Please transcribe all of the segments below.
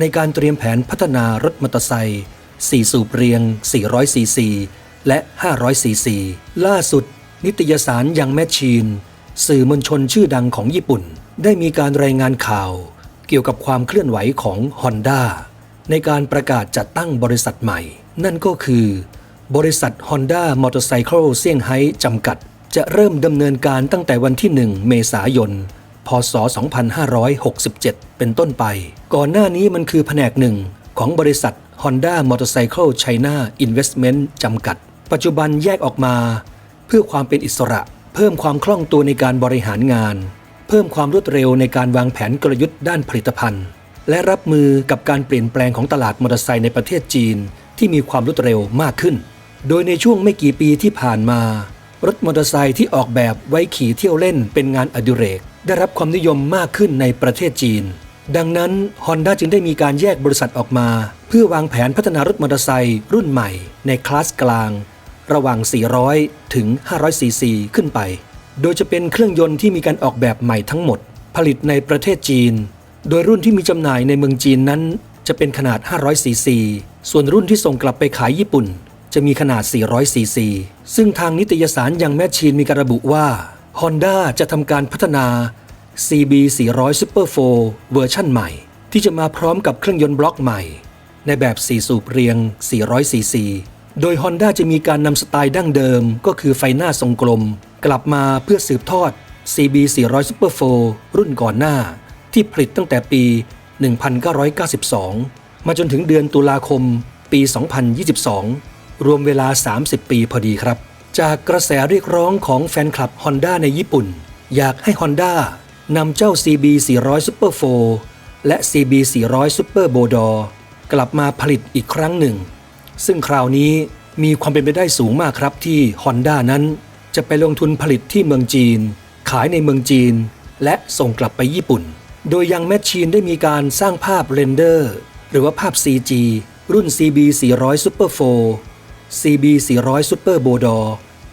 ในการเตรียมแผนพัฒนารถมอเตอร์ไซค์4 สูบเรียง 400 ซีซี และ500 ซีซี ล่าสุด นิตยสารยังแมชชีน สื่อมวลชนชื่อดังของญี่ปุ่น ได้มีการรายงานข่าว เกี่ยวกับความเคลื่อนไหวของ Honda ในการประกาศจัดตั้งบริษัทใหม่ นั่นก็คือ บริษัท Honda Motorcycle เซี่ยงไฮ้จำกัด จะเริ่มดำเนินการตั้งแต่วันที่ 1 เมษายน พศ 2567 เป็นต้นไป ก่อนหน้านี้มันคือแผนกหนึ่งของบริษัท Honda Motorcycle China Investment จำกัด ปัจจุบันแยกออกมา เพื่อความเป็นอิสระ เพิ่มความคล่องตัวในการบริหารงาน เพิ่มความรวดเร็วในการวางแผนกลยุทธ์ด้านผลิตภัณฑ์ และรับมือกับการเปลี่ยนแปลงของตลาดมอเตอร์ไซค์ในประเทศจีน ที่มีความรวดเร็วมากขึ้น โดยในช่วงไม่กี่ปีที่ผ่านมา รถมอเตอร์ไซค์ที่ออกแบบไว้ขี่เที่ยวเล่นเป็นงานอดิเรก ได้รับความนิยมมากขึ้นในประเทศจีน ดังนั้น Honda จึงได้มีการแยกบริษัทออกมา เพื่อวางแผนพัฒนารถมอเตอร์ไซค์รุ่นใหม่ในคลาสกลาง ระหว่าง 400 ถึง 500 ซีซี ขึ้นไป โดยจะเป็นเครื่องยนต์ที่มีการออกแบบใหม่ทั้งหมด ผลิตในประเทศจีน โดยรุ่นที่มีจำหน่ายในเมืองจีนนั้น จะเป็นขนาด 500 ซีซี ส่วนรุ่นที่ส่งกลับไปขายญี่ปุ่น จะมีขนาด 400 ซีซี ซึ่งทางนิตยสารยังแมชชีนมีการระบุว่า Honda จะทำการพัฒนา CB 400 Super 4 เวอร์ชั่นใหม่ ที่จะมาพร้อมกับเครื่องยนต์บล็อกใหม่ ในแบบ 4 สูบเรียง 400 ซีซี โดย Honda จะมีการนำสไตล์ดั้งเดิม ก็คือไฟหน้าทรงกลม กลับมาเพื่อสืบทอด CB 400 Super 4 รุ่นก่อนหน้า ที่ผลิตตั้งแต่ปี 1992 มาจนถึงเดือนตุลาคม ปี 2022 รวมเวลา 30 ปีพอดีครับ จากกระแสเรียกร้องของแฟนคลับ Honda ในญี่ปุ่น อยากให้ Honda นำเจ้า CB 400 Super 4 และ CB 400 Super b o d o r กลับมาผลิตอีกครั้งหนึ่ง ซึ่งคราวนี้มีความเป็นไปได้สูงมากครับที่ Honda นั้น จะไปลงทุนผลิตที่เมืองจีน ขายในเมืองจีน และส่งกลับไปญี่ปุ่น โดยยังแมชชีนได้มีการสร้างภาพเรนเดอร์ หรือว่าภาพ CG รุ่น CB 400 Super 4 CB 400 Super b o d o r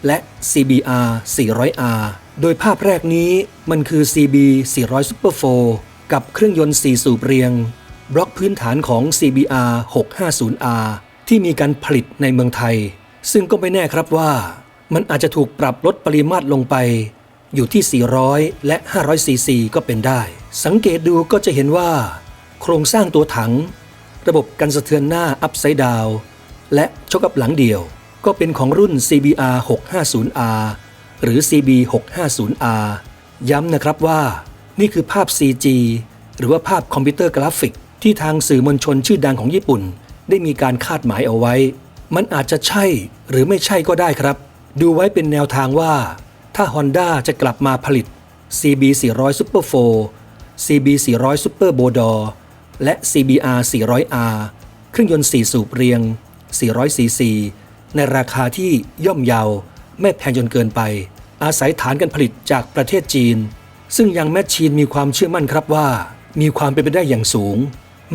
และ CBR 400R โดยภาพแรกนี้มันคือ CB 400 Super 4 กับเครื่องยนต์ 4 สูบเรียง บล็อกพื้นฐานของ CBR 650R ที่มีการผลิตในเมืองไทย ซึ่งก็ไม่แน่ครับว่า มันอาจจะถูกปรับลดปริมาตรลงไป อยู่ที่ 400 และ 500 ซีซีก็เป็นได้ สังเกตดูก็จะเห็นว่า โครงสร้างตัวถัง ระบบกันสะเทือนหน้า Upside Down และชกกับหลังเดี่ยว ก็เป็นของรุ่น CBR 650R หรือ CB 650R ย้ำนะครับว่า นี่คือภาพ CG หรือว่าภาพคอมพิวเตอร์กราฟิก ที่ทางสื่อมวลชนชื่อดังของญี่ปุ่น ได้มีการคาดหมายเอาไว้ มันอาจจะใช่หรือไม่ใช่ก็ได้ครับ ดูไว้เป็นแนวทางว่า ถ้า Honda จะกลับมาผลิต CB 400 Super 4 CB 400 Super b o d o r และ CBR 400R เครื่องยนต์4 สูบเรียง 400 cc ในราคาที่ย่อมเยา ไม่แพงจนเกินไป อาศัยฐานการผลิตจากประเทศจีน ซึ่งยังแมชชีนมีความเชื่อมั่นครับว่า มีความเป็นไปได้อย่างสูง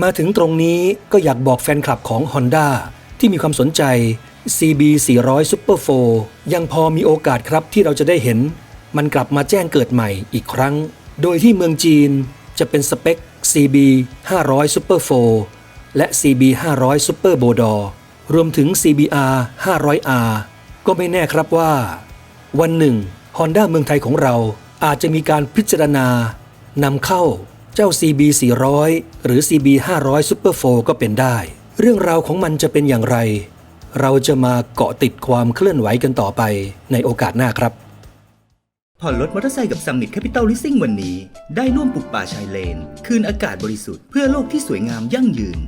มาถึงตรงนี้ก็อยากบอกแฟนคลับของ Honda ที่มีความสนใจ CB 400 Super 4ยังพอมีโอกาสครับที่เราจะได้เห็น มันกลับมาแจ้งเกิดใหม่อีกครั้ง โดยที่เมืองจีนจะเป็นสเปค CB 500 Super 4และ CB 500 Super b o d o r รวมถึง CBR 500R ก็ไม่แน่ครับว่า วันหนึ่ง Honda เมืองไทยของเราอาจจะมีการพิจารณานำเข้าเจ้า CB 400 หรือ CB 500 Super 4ก็เป็นได้ เรื่องราวของมันจะเป็นอย่างไร เราจะมาเกาะติดความเคลื่อนไหวกันต่อไปในโอกาสหน้าครับ ผ่อนรถมอเตอร์ไซค์กับ Summit Capital Leasing วันนี้ ได้ร่วมปลูกป่าชายเลน คืนอากาศบริสุทธิ์เพื่อโลกที่สวยงามยั่งยืน